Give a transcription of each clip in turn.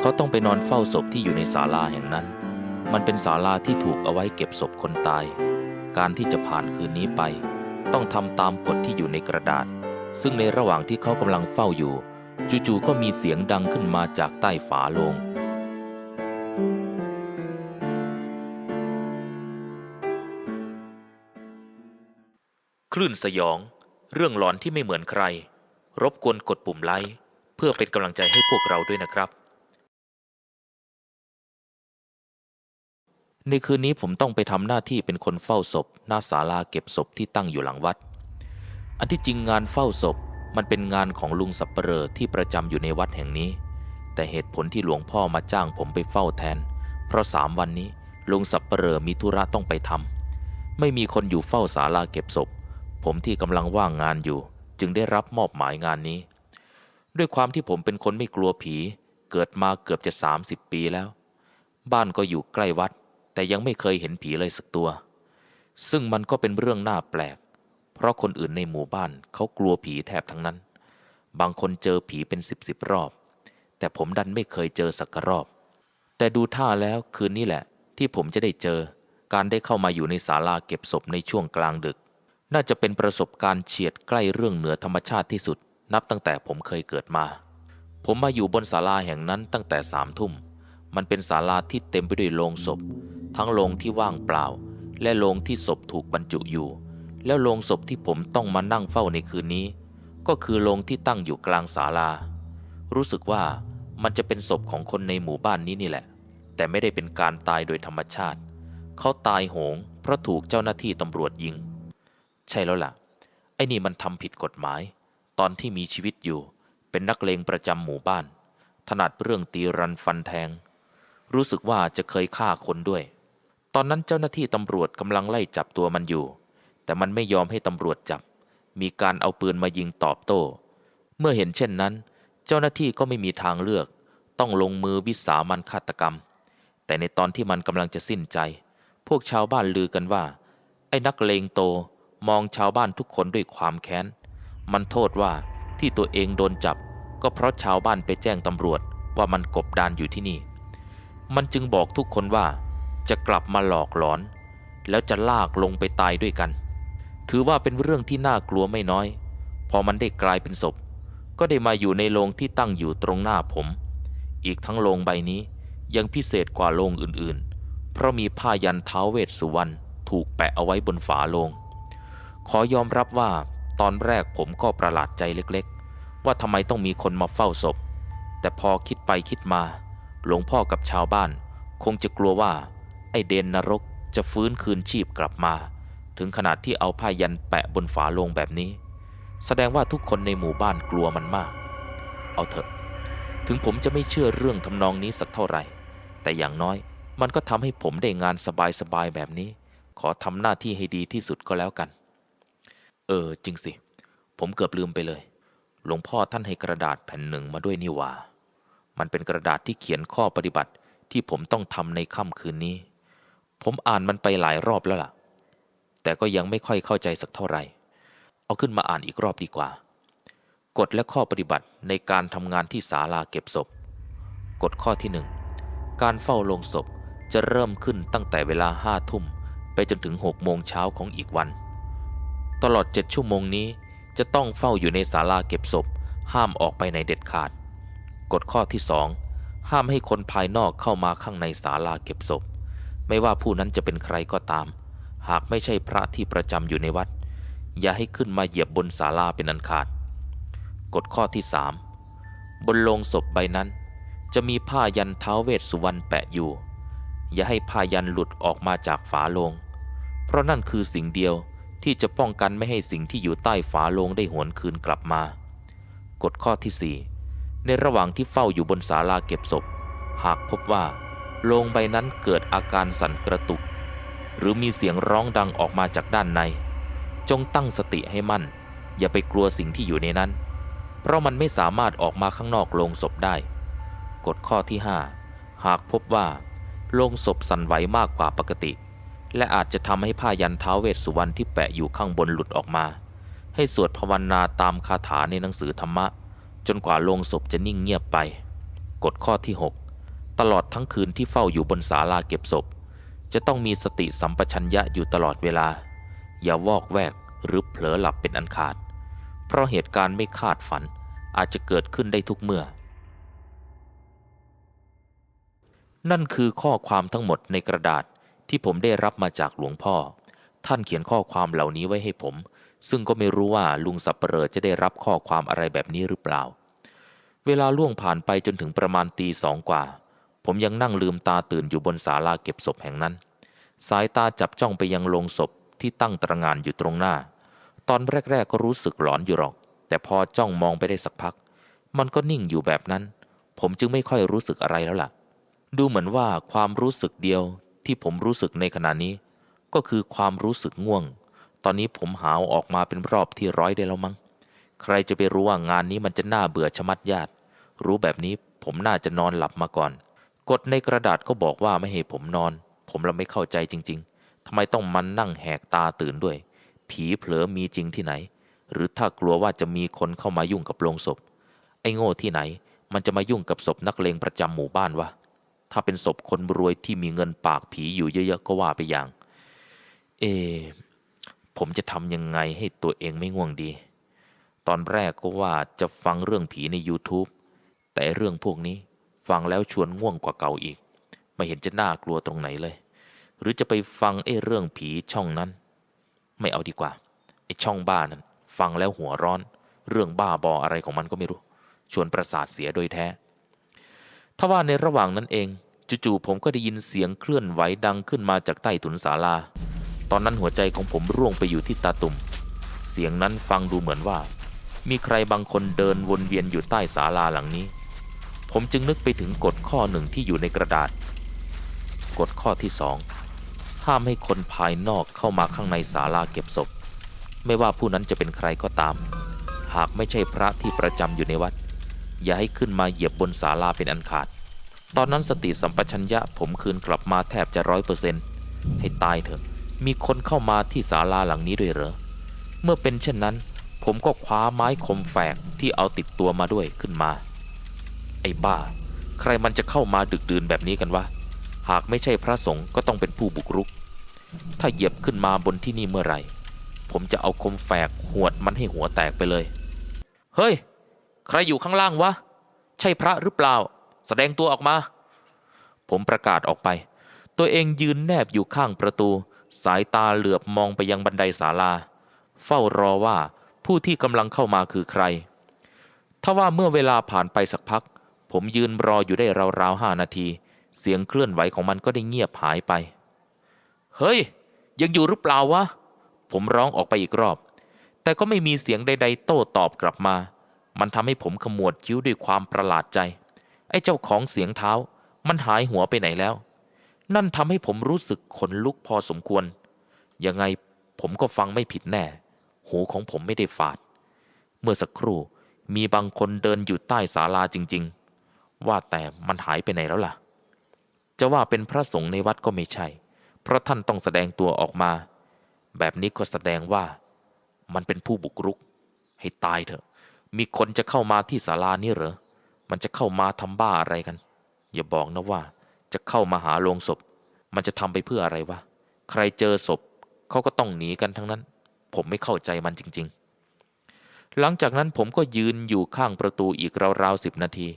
เขาต้องไปนอนเฝ้าศพที่อยู่ในศาลาแห่งนั้น มันเป็นศาลาที่ถูกเอาไว้เก็บศพคนตาย การที่จะผ่านคืนนี้ไป ต้องทำตามกฎที่อยู่ในกระดาษ ซึ่งในระหว่างที่เขากำลังเฝ้าอยู่ จู่ๆก็มีเสียงดังขึ้นมาจากใต้ฝาโลงคลื่นสยอง เรื่องหลอนที่ไม่เหมือนใคร รบกวนกดปุ่มไลค์เพื่อเป็นกำลังใจให้พวกเราด้วยนะครับ ในคืนนี้ผมต้องไปทำหน้าที่เป็นคนเฝ้าศพ หน้าศาลาเก็บศพที่ตั้งอยู่หลังวัด อันที่จริงงานเฝ้าศพมันเป็นงานของลุงสับเปลอที่ประจำอยู่ในวัดแห่งนี้ แต่เหตุผลที่หลวงพ่อมาจ้างผมไปเฝ้าแทน เพราะสามวันนี้ลุงสับเปลอมีธุระต้องไปทำไม่มีคนอยู่เฝ้าศาลาเก็บศพ ผมที่กำลังว่างงานอยู่ จึงได้รับมอบหมายงานนี้ ด้วยความที่ผมเป็นคนไม่กลัวผี เกิดมาเกือบจะ 30 ปีแล้ว บ้านก็อยู่ใกล้วัด แต่ยังไม่เคยเห็นผีเลยสักตัว ซึ่งมันก็เป็นเรื่องน่าแปลก เพราะคนอื่นในหมู่บ้านเขากลัวผีแทบทั้งนั้น บางคนเจอผีเป็นสิบสิบรอบ แต่ผมดันไม่เคยเจอสักรอบ แต่ดูท่าแล้วคืนนี้แหละ ที่ผมจะได้เจอ การได้เข้ามาอยู่ในศาลาเก็บศพในช่วงกลางดึก น่าจะเป็นประสบการณ์เฉียดใกล้เรื่องเหนือธรรมชาติที่สุด นับตั้งแต่ผมเคยเกิดมา ผมมาอยู่บนศาลาแห่งนั้นตั้งแต่สามทุ่มมันเป็นศาลาที่เต็มไปด้วยโลงศพ ทั้งโลงที่ว่างเปล่า และโลงที่ศพถูกบรรจุอยู่ แล้วโลงศพที่ผมต้องมานั่งเฝ้าในคืนนี้ ก็คือโลงที่ตั้งอยู่กลางศาลา รู้สึกว่ามันจะเป็นศพของคนในหมู่บ้านนี้นี่แหละ แต่ไม่ได้เป็นการตายโดยธรรมชาติ เขาตายโหง เพราะถูกเจ้าหน้าที่ตำรวจยิง ใช่แล้วล่ะ ไอ้นี่มันทำผิดกฎหมาย ตอนที่มีชีวิตอยู่ เป็นนักเลงประจำหมู่บ้าน ถนัดเรื่องตีรันฟันแทง รู้สึกว่าจะเคยฆ่าคนด้วย ตอนนั้นเจ้าหน้าที่ตำรวจกำลังไล่จับตัวมันอยู่ แต่มันไม่ยอมให้ตำรวจจับ มีการเอาปืนมายิงตอบโต้ เมื่อเห็นเช่นนั้น เจ้าหน้าที่ก็ไม่มีทางเลือก ต้องลงมือวิสามันฆาตกรรม แต่ในตอนที่มันกำลังจะสิ้นใจ พวกชาวบ้านลือกันว่า ไอ้นักเลงโตมองชาวบ้านทุกคนด้วยความแค้น มันโทษว่าที่ตัวเองโดนจับ ก็เพราะชาวบ้านไปแจ้งตำรวจว่ามันกบดานอยู่ที่นี่ มันจึงบอกทุกคนว่า จะกลับมาหลอกหลอน แล้วจะลากลงไปตายด้วยกัน ถือว่าเป็นเรื่องที่น่ากลัวไม่น้อย พอมันได้กลายเป็นศพ ก็ได้มาอยู่ในโรงที่ตั้งอยู่ตรงหน้าผม อีกทั้งโรงใบนี้ยังพิเศษกว่าโรงอื่นๆ เพราะมีผ้ายันเท้าเวสสุวรรณถูกแปะเอาไว้บนฝาโลง ขอยอมรับว่าตอนแรกผมก็ประหลาดใจเล็กๆ ว่าทำไมต้องมีคนมาเฝ้าศพ แต่พอคิดไปคิดมา หลวงพ่อกับชาวบ้าน คงจะกลัวว่า ไอเดนนรกจะฟื้นคืนชีพกลับมา ถึงขนาดที่เอาผ้ายันแปะบนฝาโลงแบบนี้ แสดงว่าทุกคนในหมู่บ้านกลัวมันมาก เอาเถอะ ถึงผมจะไม่เชื่อเรื่องทำนองนี้สักเท่าไหร่ แต่อย่างน้อยมันก็ทำให้ผมได้งานสบายๆแบบนี้ ขอทำหน้าที่ให้ดีที่สุดก็แล้วกัน เออ จริงสิ ผมเกือบลืมไปเลย หลวงพ่อท่านให้กระดาษแผ่นหนึ่งมาด้วยนี่ว่า มันเป็นกระดาษที่เขียนข้อปฏิบัติที่ผมต้องทำในค่ำคืนนี้ ผมอ่านมันไปหลายรอบแล้วล่ะ แต่ก็ยังไม่ค่อยเข้าใจสักเท่าไหร่ เอาขึ้นมาอ่านอีกรอบดีกว่า กฎและข้อปฏิบัติในการทำงานที่ศาลาเก็บศพ กฎข้อที่หนึ่งการเฝ้าโลงศพจะเริ่มขึ้นตั้งแต่เวลาห้าทุ่มไปจนถึงหกโมงเช้าของอีกวัน ตลอดเจ็ดชั่วโมงนี้จะต้องเฝ้าอยู่ในศาลาเก็บศพ ห้ามออกไปไหนเด็ดขาด กฎข้อที่สองห้ามให้คนภายนอกเข้ามาข้างในศาลาเก็บศพ ไม่ว่าผู้นั้นจะเป็นใครก็ตาม หากไม่ใช่พระที่ประจำอยู่ในวัด อย่าให้ขึ้นมาเหยียบบนศาลาเป็นอันขาด กฎข้อที่สามบนโลงศพใบนั้น จะมีผ้ายันเท้าเวสสุวรรณแปะอยู่ อย่าให้ผ้ายันหลุดออกมาจากฝาโลง เพราะนั่นคือสิ่งเดียวที่จะป้องกันไม่ให้สิ่งที่อยู่ใต้ฝาโลงได้หวนคืนกลับมา กฎข้อที่4ในระหว่างที่เฝ้าอยู่บนศาลาเก็บศพ หากพบว่า โลงใบนั้นเกิดอาการสั่นกระตุก หรือมีเสียงร้องดังออกมาจากด้านใน จงตั้งสติให้มั่น อย่าไปกลัวสิ่งที่อยู่ในนั้น เพราะมันไม่สามารถออกมาข้างนอกโลงศพได้ กฎข้อที่ 5 หากพบว่าโลงศพสั่นไหวมากกว่าปกติ และอาจจะทำให้ผ้ายันเท้าเวสสุวรรณที่แปะอยู่ข้างบนหลุดออกมา ให้สวดภาวนาตามคาถาในหนังสือธรรมะ จนกว่าโลงศพจะนิ่งเงียบไป กฎข้อที่ ตลอดทั้งคืนที่เฝ้าอยู่บนศาลาเก็บศพ จะต้องมีสติสัมปชัญญะอยู่ตลอดเวลา อย่าวอกแวกหรือเผลอหลับเป็นอันขาด เพราะเหตุการณ์ไม่คาดฝันอาจจะเกิดขึ้นได้ทุกเมื่อ นั่นคือข้อความทั้งหมดในกระดาษที่ผมได้รับมาจากหลวงพ่อ ท่านเขียนข้อความเหล่านี้ไว้ให้ผม ซึ่งก็ไม่รู้ว่าลุงสับเปลอจะได้รับข้อความอะไรแบบนี้หรือเปล่า เวลาล่วงผ่านไปจนถึงประมาณตีสองกว่า ผมยังนั่งลืมตาตื่นอยู่บนศาลาเก็บศพแห่งนั้น สายตาจับจ้องไปยังโลงศพที่ตั้งตระงานอยู่ตรงหน้า ตอนแรก ๆ ก็รู้สึกหลอนอยู่หรอก แต่พอจ้องมองไปได้สักพัก มันก็นิ่งอยู่แบบนั้น ผมจึงไม่ค่อยรู้สึกอะไรแล้วล่ะ ดูเหมือนว่าความรู้สึกเดียวที่ผมรู้สึกในขณะนี้ ก็คือความรู้สึกง่วง ตอนนี้ผมหาวออกมาเป็นรอบที่ร้อยได้แล้วมั้ง ใครจะไปรู้ว่างานนี้มันจะน่าเบื่อชะมัดญาติ รู้แบบนี้ผมน่าจะนอนหลับมาก่อน กฎในกระดาษก็บอกว่าไม่ให้ผมนอน ผมละไม่เข้าใจจริง ๆทำไมต้องมันนั่งแหกตาตื่นด้วย ผีเผลอมีจริงที่ไหน หรือถ้ากลัวว่าจะมีคนเข้ามายุ่งกับโลงศพ ไอ้โง่ที่ไหน มันจะมายุ่งกับศพนักเลงประจำหมู่บ้านวะถ้าเป็นศพคนรวยที่มีเงินปากผีอยู่เยอะๆก็ว่าไปอย่าง เอ ผมจะทำยังไงให้ตัวเองไม่ง่วงดี ตอนแรกก็ว่าจะฟังเรื่องผีใน YouTube แต่เรื่องพวกนี้ ฟังแล้วชวนง่วงกว่าเก่าอีก ไม่เห็นจะน่ากลัวตรงไหนเลย หรือจะไปฟังไอ้เรื่องผีช่องนั้น ไม่เอาดีกว่าไอ้ช่องบ้านั้น ฟังแล้วหัวร้อน เรื่องบ้าบออะไรของมันก็ไม่รู้ ชวนประสาทเสียโดยแท้ทว่าในระหว่างนั้นเองจู่ๆผมก็ได้ยินเสียงเคลื่อนไหวดังขึ้นมาจากใต้ถุนศาลา ตอนนั้นหัวใจของผมร่วงไปอยู่ที่ตาตุ่ม เสียงนั้นฟังดูเหมือนว่า มีใครบางคนเดินวนเวียนอยู่ใต้ศาลาหลังนี้ ผมจึงนึกไปถึงกฎข้อหนึ่งที่อยู่ในกระดาษ กฎข้อที่สองห้ามให้คนภายนอกเข้ามาข้างในศาลาเก็บศพ ไม่ว่าผู้นั้นจะเป็นใครก็ตาม หากไม่ใช่พระที่ประจำอยู่ในวัด อย่าให้ขึ้นมาเหยียบบนศาลาเป็นอันขาด ตอนนั้นสติสัมปชัญญะผมคืนกลับมาแทบจะร้อยเปอร์เซ็นต์ให้ตายเถอะ มีคนเข้ามาที่ศาลาหลังนี้ด้วยเหรอ เมื่อเป็นเช่นนั้น ผมก็คว้าไม้คมแฝกที่เอาติดตัวมาด้วยขึ้นมา ไอ้บ้า ใครมันจะเข้ามาดึกดื่นแบบนี้กันวะ หากไม่ใช่พระสงฆ์ก็ต้องเป็นผู้บุกรุก ถ้าเหยียบขึ้นมาบนที่นี่เมื่อไหร่ ผมจะเอาคมแฝกหวดมันให้หัวแตกไปเลย เฮ้ย ใครอยู่ข้างล่างวะ ใช่พระหรือเปล่า แสดงตัวออกมา ผมประกาศออกไป ตัวเองยืนแนบอยู่ข้างประตู สายตาเหลือบมองไปยังบันไดศาลา เฝ้ารอว่าผู้ที่กำลังเข้ามาคือใคร ทว่าเมื่อเวลาผ่านไปสักพัก ผมยืนรออยู่ได้ราวๆห้านาที เสียงเคลื่อนไหวของมันก็ได้เงียบหายไป เฮ้ย ยังอยู่หรือเปล่าวะ ผมร้องออกไปอีกรอบ แต่ก็ไม่มีเสียงใด ๆ โต้ตอบกลับมา มันทำให้ผมขมวดคิ้วด้วยความประหลาดใจ ไอ้เจ้าของเสียงเท้า มันหายหัวไปไหนแล้ว นั่นทำให้ผมรู้สึกขนลุกพอสมควร ยังไงผมก็ฟังไม่ผิดแน่ หูของผมไม่ได้ฝาด เมื่อสักครู่มีบางคนเดินอยู่ใต้ศาลาจริง ๆ ว่าแต่มันหายไปไหนแล้วล่ะ จะว่าเป็นพระสงฆ์ในวัดก็ไม่ใช่ เพราะท่านต้องแสดงตัวออกมา แบบนี้ก็แสดงว่า มันเป็นผู้บุกรุก ให้ตายเถอะ มีคนจะเข้ามาที่ศาลานี่เหรอ มันจะเข้ามาทำบ้าอะไรกัน อย่าบอกนะว่า จะเข้ามาหาโลงศพ มันจะทำไปเพื่ออะไรวะ ใครเจอศพเขาก็ต้องหนีกันทั้งนั้น ผมไม่เข้าใจมันจริง ๆ หลังจากนั้นผมก็ยืนอยู่ข้างประตูอีกราวๆสิบนาที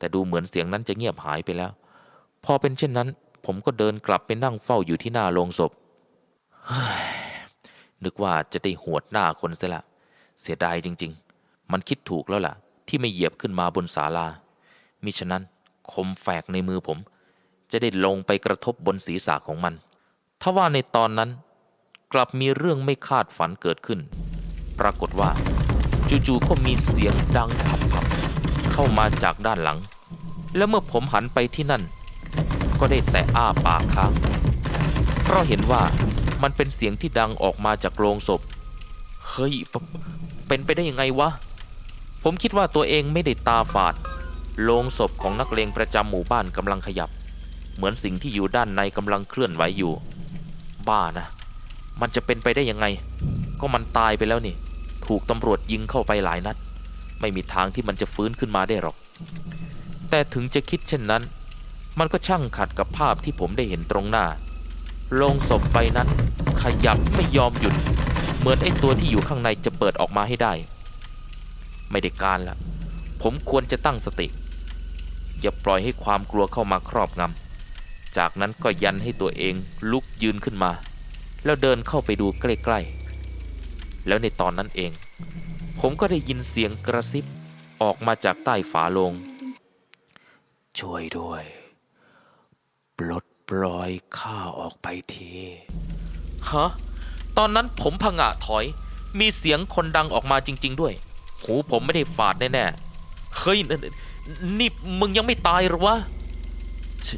แต่ดูเหมือนเสียงนั้นจะเงียบหายไปแล้ว พอเป็นเช่นนั้น ผมก็เดินกลับไปนั่งเฝ้าอยู่ที่หน้าโลงศพนึกว่าจะได้หวดหน้าคนเสียละเสียดายจริง ๆ มันคิดถูกแล้วล่ะ ที่ไม่เหยียบขึ้นมาบนศาลามิฉะนั้นคมแฝกในมือผม จะได้ลงไปกระทบบนศีรษะของมันทว่าในตอนนั้นกลับมีเรื่องไม่คาดฝันเกิดขึ้น ปรากฏว่า จู่ๆก็มีเสียงดังพับๆ เข้ามาจากด้านหลัง แล้วเมื่อผมหันไปที่นั่น ก็ได้แต่อ้าปากค้างเพราะเห็นว่ามันเป็นเสียงที่ดังออกมาจากโลงศพ เฮ้ย เป็นไปได้ยังไงวะ ผมคิดว่าตัวเองไม่ได้ตาฝาดโลงศพของนักเลงประจำหมู่บ้านกำลังขยับ เหมือนสิ่งที่อยู่ด้านในกำลังเคลื่อนไหวอยู่ บ้านะ มันจะเป็นไปได้ยังไง ก็มันตายไปแล้วนี่ ถูกตำรวจยิงเข้าไปหลายนัด ไม่มีทางที่มันจะฟื้นขึ้นมาได้หรอก แต่ถึงจะคิดเช่นนั้น มันก็ช่างขัดกับภาพที่ผมได้เห็นตรงหน้าโลงศพใบนั้น ขยับไม่ยอมหยุด เหมือนไอ้ตัวที่อยู่ข้างในจะเปิดออกมาให้ได้ ไม่ได้การละผมควรจะตั้งสติ อย่าปล่อยให้ความกลัวเข้ามาครอบงำจากนั้นก็ยันให้ตัวเองลุกยืนขึ้นมา แล้วเดินเข้าไปดูใกล้ ๆ แล้วในตอนนั้นเอง ผมก็ได้ยินเสียงกระซิบออกมาจากใต้ฝาโลง ช่วยด้วย ปลดปล่อยข้าออกไปที ฮะ ตอนนั้นผมผงะถอย มีเสียงคนดังออกมาจริง ๆ ด้วย หูผมไม่ได้ฝาดแน่ๆ เฮ้ยนนี่มึงยังไม่ตายหรือวะช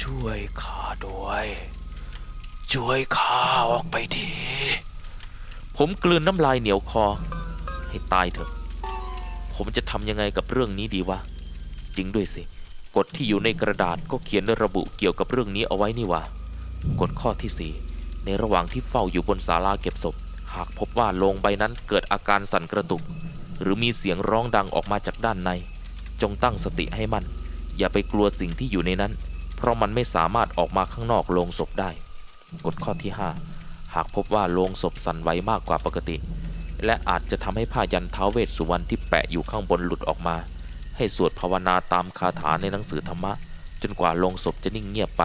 ช่วยข้าด้วย ช่วยข้าออกไปที ผมกลืนน้ำลายเหนียวคอ ให้ตายเถอะ ผมจะทำยังไงกับเรื่องนี้ดีวะ จริงด้วยสิ กฎที่อยู่ในกระดาษก็เขียนระบุเกี่ยวกับเรื่องนี้เอาไว้นี่วะกฎข้อที่ 4 ในระหว่างที่เฝ้าอยู่บนศาลาเก็บศพ หากพบว่าโลงใบนั้นเกิดอาการสั่นกระตุก หรือมีเสียงร้องดังออกมาจากด้านใน จงตั้งสติให้มั่นอย่าไปกลัวสิ่งที่อยู่ในนั้น เพราะมันไม่สามารถออกมาข้างนอกโลงศพได้ กฎข้อที่ 5 หากพบว่าโลงศพสั่นไหวมากกว่าปกติ และอาจจะทำให้ผ้ายันท้าวเวสสุวรรณที่แปะอยู่ข้างบนหลุดออกมา ให้สวดภาวนาตามคาถาในหนังสือธรรมะ จนกว่าโลงศพจะนิ่งเงียบไป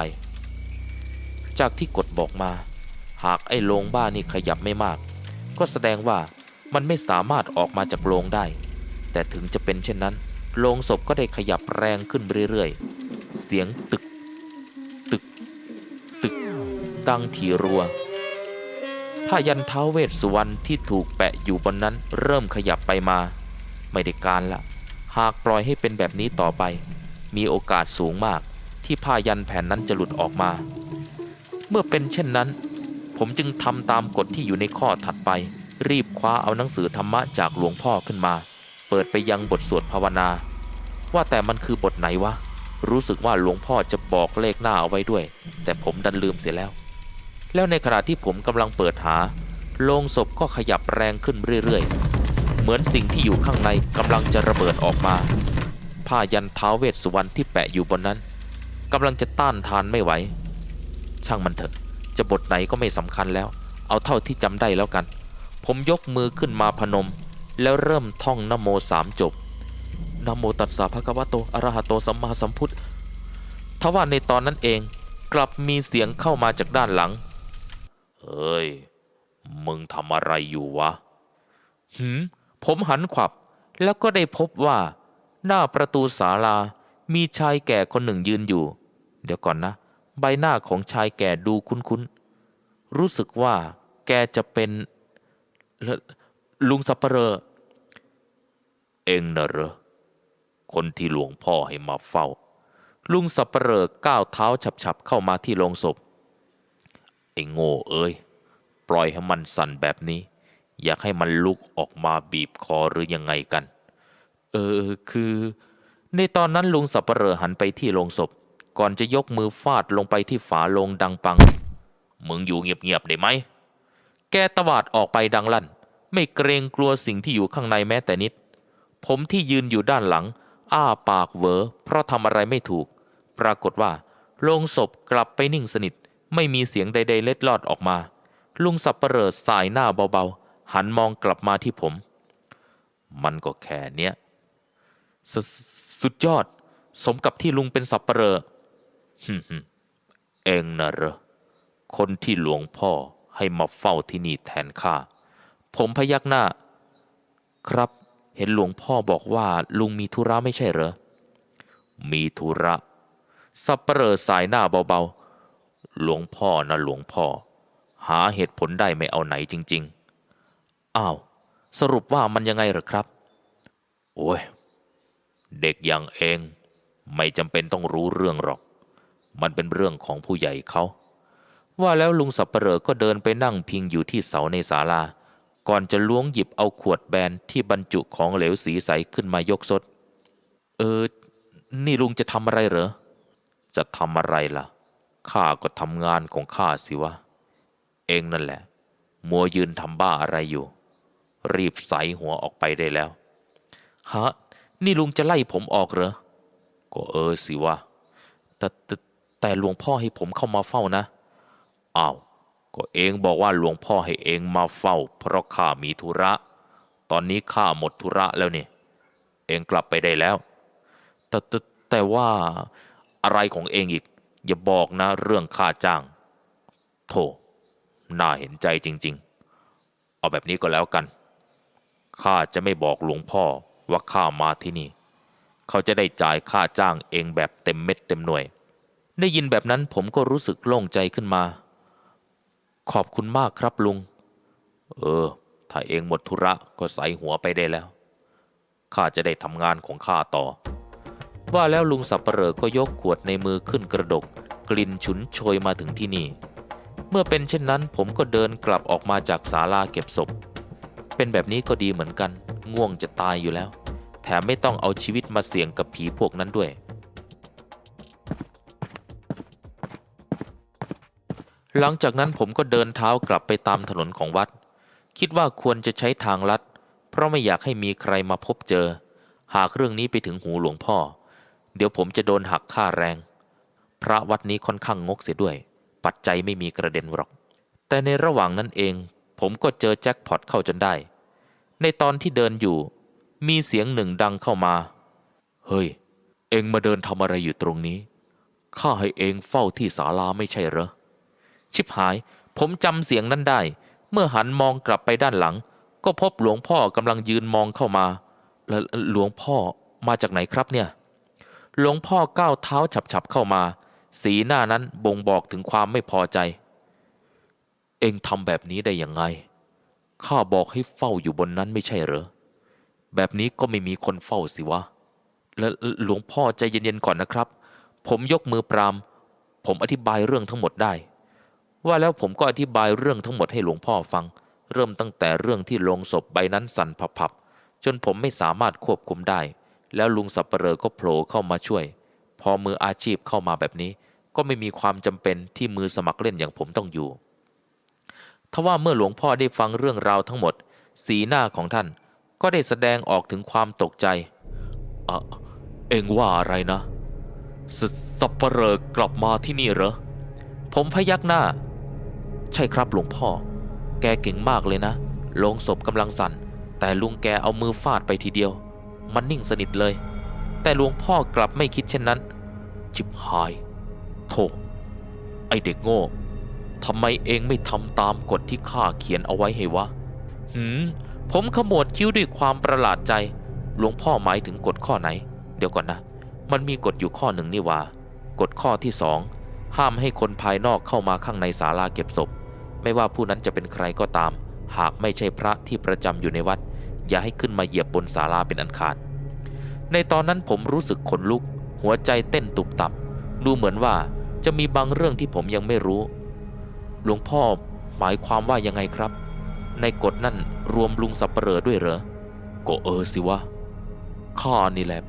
จากที่กฎบอกมา หากไอ้โลงบ้านี่ขยับไม่มาก ก็แสดงว่ามันไม่สามารถออกมาจากโลงได้ แต่ถึงจะเป็นเช่นนั้น โลงศพก็ได้ขยับแรงขึ้นเรื่อยๆ เสียงตึก ตึก ตึกดังถี่รัว ผ้ายันเท้าเวสสุวรรณที่ถูกแปะอยู่บนนั้นเริ่มขยับไปมา ไม่ได้การละ หากปล่อยให้เป็นแบบนี้ต่อไป มีโอกาสสูงมากที่ผ้ายันแผ่นนั้นจะหลุดออกมา เมื่อเป็นเช่นนั้น ผมจึงทำตามกฎที่อยู่ในข้อถัดไป รีบคว้าเอาหนังสือธรรมะจากหลวงพ่อขึ้นมา เปิดไปยังบทสวดภาวนา ว่าแต่มันคือบทไหนวะรู้สึกว่าหลวงพ่อจะบอกเลขหน้าเอาไว้ด้วย แต่ผมดันลืมเสียแล้ว แล้วในขณะที่ผมกำลังเปิดหา โลงศพก็ขยับแรงขึ้นเรื่อยๆ เหมือนสิ่งที่อยู่ข้างในกำลังจะระเบิดออกมา ผ้ายันเท้าเวสสุวรรณที่แปะอยู่บนนั้นกำลังจะต้านทานไม่ไหว ช่างมันเถอะ จะบทไหนก็ไม่สำคัญแล้ว เอาเท่าที่จำได้แล้วกัน ผมยกมือขึ้นมาพนม แล้วเริ่มท่องนโมสามจบนโมตัสสะภะคะวะโตอะระหะโตสัมมาสัมพุทธทว่าในตอนนั้นเองกลับมีเสียงเข้ามาจากด้านหลัง เฮ้ย มึงทำอะไรอยู่วะหืมผมหันขวับ แล้วก็ได้พบว่า หน้าประตูศาลา มีชายแก่คนหนึ่งยืนอยู่ เดี๋ยวก่อนนะ ใบหน้าของชายแก่ดูคุ้นๆ รู้สึกว่า แกจะเป็นลลุงสับเปลอเองนะเหรอ คนที่หลวงพ่อให้มาเฝ้า ลุงสับเปลอก้าวเท้าฉับๆเข้ามาที่โลงศพ อ้โง่เอ้ย ปล่อยให้มันสั่นแบบนี้ อยากให้มันลุกออกมาบีบคอหรือยังไงกัน เออคือ ในตอนนั้นลุงสับเปลอหันไปที่โลงศพ ก่อนจะยกมือฟาดลงไปที่ฝาโลงดังปัง มึงอยู่เงียบๆได้ไหม แกตวาดออกไปดังลั่น ไม่เกรงกลัวสิ่งที่อยู่ข้างในแม้แต่นิด ผมที่ยืนอยู่ด้านหลัง อ้าปากเวอเพราะทำอะไรไม่ถูก ปรากฏว่าโลงศพกลับไปนิ่งสนิท ไม่มีเสียงใด ๆ เล็ดลอดออกมา ลุงสับเปลอสายหน้าเบาๆ หันมองกลับมาที่ผม มันก็แค่เนี้ยสสุดยอด สมกับที่ลุงเป็นสับเปลอเองนะเหรอคนที่หลวงพ่อให้มาเฝ้าที่นี่แทนข้าผมพยักหน้า ครับ เห็นหลวงพ่อบอกว่าลุงมีธุระไม่ใช่เหรอ มีธุระสับเปลอสายหน้าเบาๆ หลวงพ่อนะหลวงพ่อ หาเหตุผลได้ไม่เอาไหนจริง ๆ อ้าว สรุปว่ามันยังไงเหรอครับ โอ้ย เด็กอย่างเอง ไม่จำเป็นต้องรู้เรื่องหรอก มันเป็นเรื่องของผู้ใหญ่เขาว่าแล้วลุงสับเปลอก็เดินไปนั่งพิงอยู่ที่เสาในศาลา ก่อนจะล้วงหยิบเอาขวดแบนที่บรรจุของเหลวสีใสขึ้นมายกซดเออ นี่ลุงจะทำอะไรเหรอ จะทำอะไรล่ะ ข้าก็ทำงานของข้าสิวะ เองนั่นแหละ มัวยืนทำบ้าอะไรอยู่ รีบใสหัวออกไปได้แล้ว ฮะ นี่ลุงจะไล่ผมออกเหรอ ก็เออสิวะแต่แต่แต่หลวงพ่อให้ผมเข้ามาเฝ้านะอ้าวก็เองบอกว่าหลวงพ่อให้เองมาเฝ้า เพราะข้ามีธุระ ตอนนี้ข้าหมดธุระแล้วนี่ เองกลับไปได้แล้ว แต่แต่แต่ว่าอะไรของเองอีก อย่าบอกนะเรื่องค่าจ้างโธ่น่าเห็นใจจริง ๆ เอาแบบนี้ก็แล้วกันข้าจะไม่บอกหลวงพ่อว่าข้ามาที่นี่ เขาจะได้จ่ายค่าจ้างเองแบบเต็มเม็ดเต็มหน่วย ได้ยินแบบนั้นผมก็รู้สึกโล่งใจขึ้นมา ขอบคุณมากครับลุง เออ ถ้าเองหมดธุระก็ใส่หัวไปได้แล้วข้าจะได้ทำงานของข้าต่อ ว่าแล้วลุงสับเปลอก็ยกขวดในมือขึ้นกระดก กลิ่นฉุนโชยมาถึงที่นี่ เมื่อเป็นเช่นนั้นผมก็เดินกลับออกมาจากศาลาเก็บศพ เป็นแบบนี้ก็ดีเหมือนกัน ง่วงจะตายอยู่แล้ว แถมไม่ต้องเอาชีวิตมาเสี่ยงกับผีพวกนั้นด้วย หลังจากนั้นผมก็เดินเท้ากลับไปตามถนนของวัด คิดว่าควรจะใช้ทางลัด เพราะไม่อยากให้มีใครมาพบเจอ หากเรื่องนี้ไปถึงหูหลวงพ่อ เดี๋ยวผมจะโดนหักค่าแรง พระวัดนี้ค่อนข้างงกเสียด้วย ปัจจัยไม่มีกระเด็นหรอก แต่ในระหว่างนั้นเอง ผมก็เจอแจ็คพอตเข้าจนได้ ในตอนที่เดินอยู่ มีเสียงหนึ่งดังเข้ามา เฮ้ย เองมาเดินทำอะไรอยู่ตรงนี้ ข้าให้เองเฝ้าที่ศาลาไม่ใช่เหรอ ชิบหาย ผมจำเสียงนั้นได้ เมื่อหันมองกลับไปด้านหลัง ก็พบหลวงพ่อกำลังยืนมองเข้ามาแล้วหลวงพ่อมาจากไหนครับเนี่ย หลวงพ่อก้าวเท้าฉับๆเข้ามา สีหน้านั้นบ่งบอกถึงความไม่พอใจ เองทำแบบนี้ได้ยังไง ข้าบอกให้เฝ้าอยู่บนนั้นไม่ใช่เหรอ แบบนี้ก็ไม่มีคนเฝ้าสิวะ แล้วหลวงพ่อใจเย็นๆก่อนนะครับ ผมยกมือปราม ผมอธิบายเรื่องทั้งหมดได้ ว่าแล้วผมก็อธิบายเรื่องทั้งหมดให้หลวงพ่อฟัง เริ่มตั้งแต่เรื่องที่ลงศพใบนั้นสั่นพับๆจนผมไม่สามารถควบคุมได้ แล้วลุงสับเปลอก็โผล่เข้ามาช่วย พอมืออาชีพเข้ามาแบบนี้ ก็ไม่มีความจำเป็นที่มือสมัครเล่นอย่างผมต้องอยู่ทว่าเมื่อหลวงพ่อได้ฟังเรื่องราวทั้งหมด สีหน้าของท่านก็ได้แสดงออกถึงความตกใจอเอ็งว่าอะไรนะสสับเปลอกลับมาที่นี่เหรอ ผมพยักหน้า ใช่ครับหลวงพ่อ แกเก่งมากเลยนะลงศพกำลังสั่น แต่ลุงแกเอามือฟาดไปทีเดียว มันนิ่งสนิทเลย แต่หลวงพ่อกลับไม่คิดเช่นนั้น จิบหายโธ่ไอเด็กโง่ทำไมเองไม่ทำตามกฎที่ข้าเขียนเอาไว้ให้วะ หืม ผมขมวดคิ้วด้วยความประหลาดใจ หลวงพ่อหมายถึงกฎข้อไหน เดี๋ยวก่อนนะ มันมีกฎอยู่ข้อหนึ่งนี่ว่ากฎข้อที่สองห้ามให้คนภายนอกเข้ามาข้างในศาลาเก็บศพ ไม่ว่าผู้นั้นจะเป็นใครก็ตาม หากไม่ใช่พระที่ประจำอยู่ในวัด อย่าให้ขึ้นมาเหยียบบนศาลาเป็นอันขาด ในตอนนั้นผมรู้สึกขนลุก หัวใจเต้นตุบตับ ดูเหมือนว่าจะมีบางเรื่องที่ผมยังไม่รู้ หลวงพ่อหมายความว่ายังไงครับ ในกฎนั่นรวมลุงสับเปลอด้วยเหรอ ก็เออสิวะ ข้านี่แหละ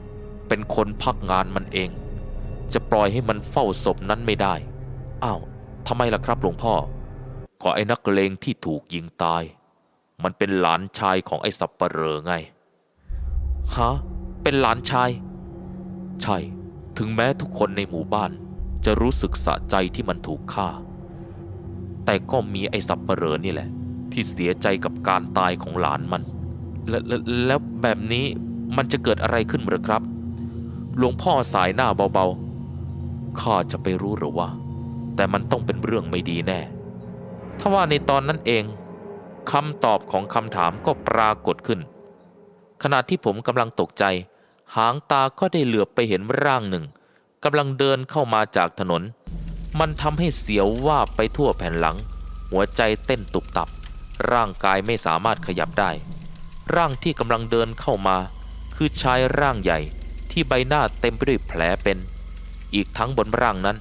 เป็นคนพักงานมันเอง จะปล่อยให้มันเฝ้าศพนั้นไม่ได้ อ้าวทำไมล่ะครับหลวงพ่อ ก็ไอ้นักเลงที่ถูกยิงตาย มันเป็นหลานชายของไอ้สับปะเหรอไง ฮะ เป็นหลานชาย ใช่ ถึงแม้ทุกคนในหมู่บ้าน จะรู้สึกสะใจที่มันถูกฆ่า แต่ก็มีไอ้สับปะเหรอนี่แหละ ที่เสียใจกับการตายของหลานมัน แลแลแล้วแบบนี้มันจะเกิดอะไรขึ้นหรือครับ หลวงพ่อสายหน้าเบาๆ ข้าจะไปรู้หรือว่า แต่มันต้องเป็นเรื่องไม่ดีแน่ ถ้าว่าในตอนนั้นเอง คำตอบของคำถามก็ปรากฏขึ้น ขณะที่ผมกำลังตกใจ หางตาก็ได้เหลือบไปเห็นร่างหนึ่งกำลังเดินเข้ามาจากถนน มันทำให้เสียวว่าไปทั่วแผ่นหลัง หัวใจเต้นตุบตับ ร่างกายไม่สามารถขยับได้ ร่างที่กำลังเดินเข้ามา คือชายร่างใหญ่ที่ใบหน้าเต็มไปด้วยแผลเป็น อีกทั้งบนร่างนั้น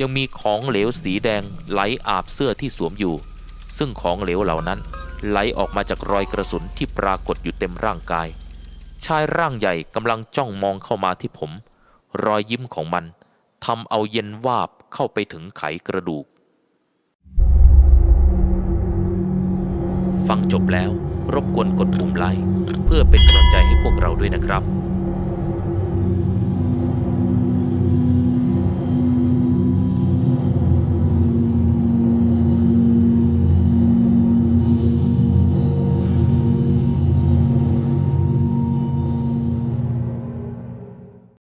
ยังมีของเหลวสีแดงไหลอาบเสื้อที่สวมอยู่ ซึ่งของเหลวเหล่านั้น ไหลออกมาจากรอยกระสุนที่ปรากฏอยู่เต็มร่างกาย ชายร่างใหญ่กำลังจ้องมองเข้ามาที่ผม รอยยิ้มของมันทำเอาเย็นวาบเข้าไปถึงไขกระดูก ฟังจบแล้วรบกวนกดปุ่มไลค์เพื่อเป็นกำลังใจให้พวกเราด้วยนะครับ